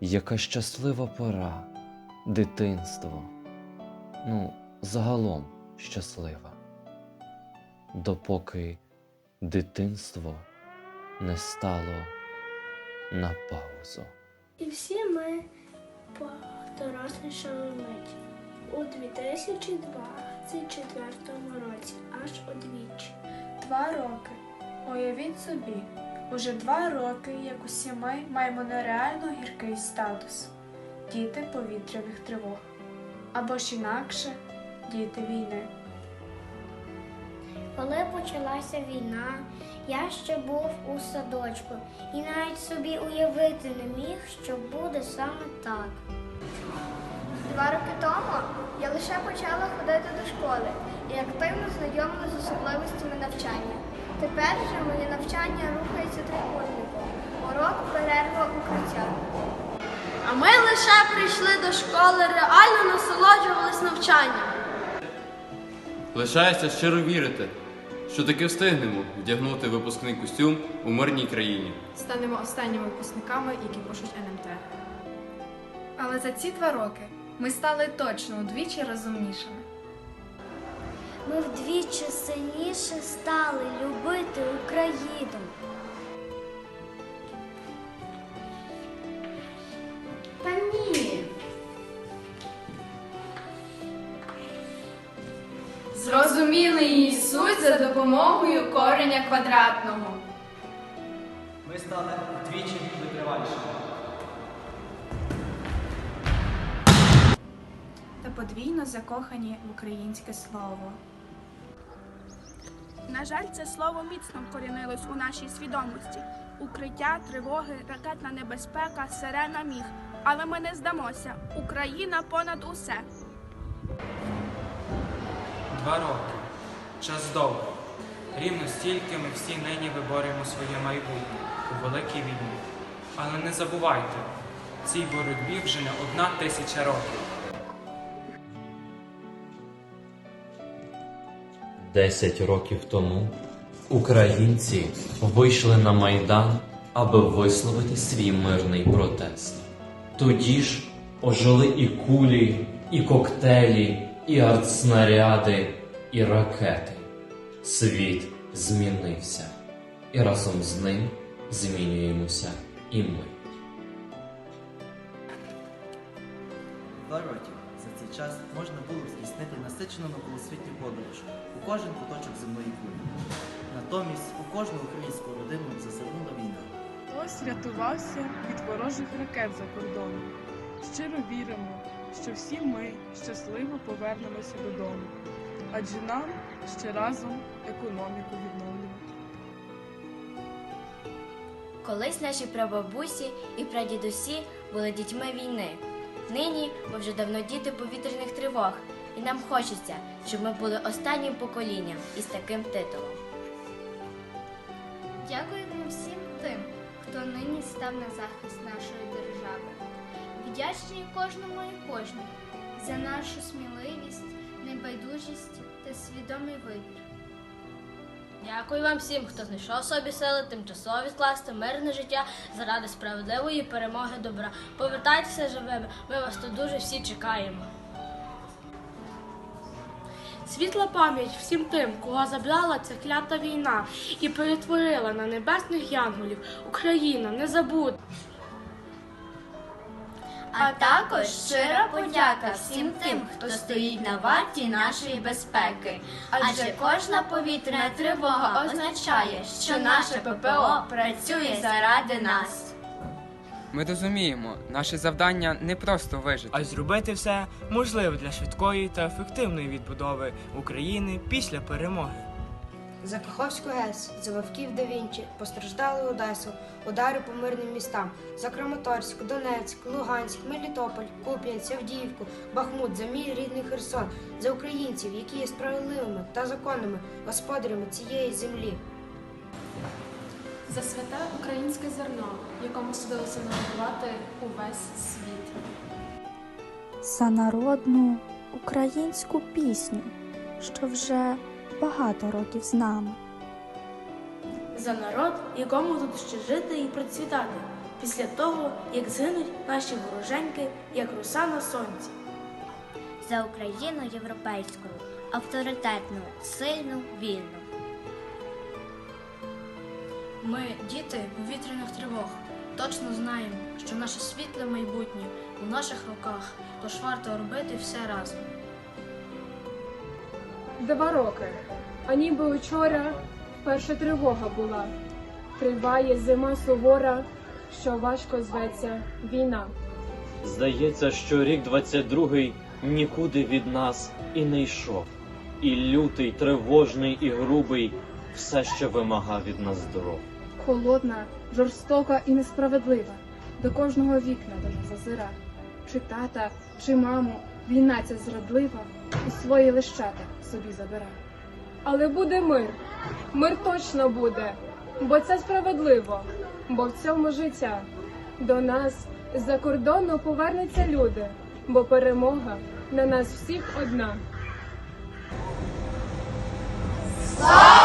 яка щаслива пора, дитинство, ну, загалом щаслива, допоки дитинство не стало на паузу. І всі ми подорослішали мить у 2024 році, аж удвічі. Два роки. Уявіть собі, уже два роки, як усі ми маємо нереально гіркий статус діти повітряних тривог. Або ж інакше діти війни. Коли почалася війна, я ще був у садочку і навіть собі уявити не міг, що буде саме так. Два роки тому я лише почала ходити до школи і активно знайомилася з особливостями навчання. Тепер же моє навчання рухається лише прийшли до школи, реально насолоджувались навчанням. Лишається щиро вірити, що таки встигнемо вдягнути випускний костюм у мирній країні. станемо останніми випускниками, які пишуть НМТ. Але за ці два роки ми стали точно удвічі розумнішими. Ми вдвічі сильніше стали любити Україну. Зрозуміли її суть за допомогою кореня квадратного. Ми стали вдвічі витривалішими. Та подвійно закохані в українське слово. На жаль, це слово міцно вкорінилось у нашій свідомості. Укриття, тривоги, ракетна небезпека, сирена міг. Але ми не здамося. Україна понад усе. Два роки. Час довгий. Рівно стільки ми всі нині виборюємо своє майбутнє у великій війні. Але не забувайте, цій боротьбі вже не одна тисяча років. Десять років тому українці вийшли на Майдан, аби висловити свій мирний протест. Тоді ж ожили і кулі, і коктейлі, і артснаряди, і ракети. Світ змінився, і разом з ним змінюємося і ми. Два роки. За цей час можна було здійснити насичену навколосвітню подорож у кожен куточок земної кулі. Натомість у кожну українську родину зазирнула війна. Хтось рятувався від ворожих ракет за кордоном. Щиро віримо, що всі ми щасливо повернемося додому, адже нам ще разом економіку відновлювати. Колись наші прабабусі і прадідусі були дітьми війни. Нині ми вже давно діти повітряних тривог, і нам хочеться, щоб ми були останнім поколінням із таким титулом. Дякуємо всім тим, хто нині став на захист нашої держави. Вдячні кожному і кожній за нашу сміливість, небайдужість та свідомий вибір. Дякую вам всім, хто знайшов собі сили тимчасово відкласти мирне життя заради справедливої перемоги добра. Повертайтеся живими, ми вас тут дуже всі чекаємо. Світла пам'ять всім тим, кого забрала ця клята війна і перетворила на небесних янголів. Україна не забудь. А також щира подяка всім тим, хто стоїть на варті нашої безпеки. Адже кожна повітряна тривога означає, що наше ППО працює заради нас. Ми розуміємо, наше завдання не просто вижити, А й зробити все можливе для швидкої та ефективної відбудови України після перемоги. За Каховську ГЕС, за Вовків Вінчі, постраждали Одесу, удари по мирним містам, за Краматорськ, Донецьк, Луганськ, Мелітополь, Куп'янськ, Авдіївку, Бахмут, за мій рідний Херсон, за українців, які є справедливими та законними господарями цієї землі. За святе українське зерно, якому судилося нагодувати увесь світ. за народну українську пісню, що вже багато років з нами. За народ, якому тут ще жити і процвітати. після того, як згинуть наші вороженьки, як роса на сонці. За Україну європейську, авторитетну, сильну, вільну. Ми, діти повітряних тривог, точно знаємо, що наше світле майбутнє у наших руках, тож варто робити все разом. Два роки. А ніби учора перша тривога була. Триває зима сувора, що важко зветься війна. Здається, що рік 22-й нікуди від нас і не йшов. І лютий, тривожний і грубий все ще вимагав від нас дров. Холодна, жорстока і несправедлива. До кожного вікна до нас зазира. Чи тата, чи маму, війна ця зрадлива, і свої лищата собі забира. Але буде мир, мир точно буде, бо це справедливо, бо в цьому життя до нас з-за кордону повернуться люди, бо перемога на нас всіх одна. Слава